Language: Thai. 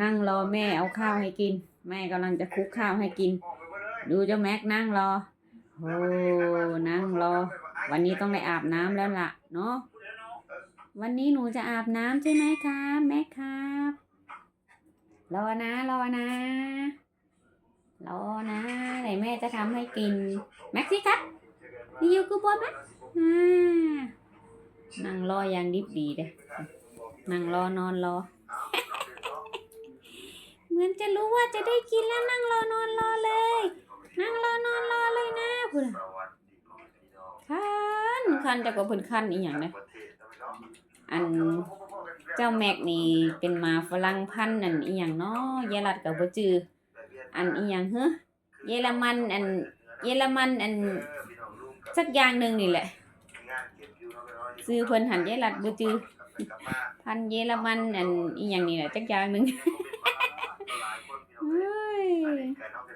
นั่งรอแม่เอาข้าวให้กิน แม่กำลังจะคลุกข้าวให้กิน ดูเจ้าแม็กนั่งรอโอ้นั่งรอ วันนี้ต้องได้อาบน้ำแล้วล่ะ เนาะวันนี้หนูจะอาบน้ำใช่ไหมครับแม็กครับรอนะรอนะรอนะไหนแม่จะทำให้กินแม็กซี่ครับนี่อยู่กูบอยไหมนั่งรออย่างดิบดีเลยนั่งรอนอนรอ มือนจะรู้ว่าจะได้กินแล้วนั่งรอนอนรอเลย นั่งรอนอนรอเลยนะพูดคันคันจะก็เพิ่นคันอีหยังนะอันเจ้าแม็กนี่เป็นมาฝรั่งพันนั่นอีหยังเนาะยายรัดก็บ่จืออันอีหยังเฮ้เยอรมันอันเยอรมันอันสักอย่างหนึ่งนี่แหละซื้อเพิ่นหันยายรัดบ่จือพันเยอรมันอันอีหยังนี่แหละจักอย่างหนึ่ง and other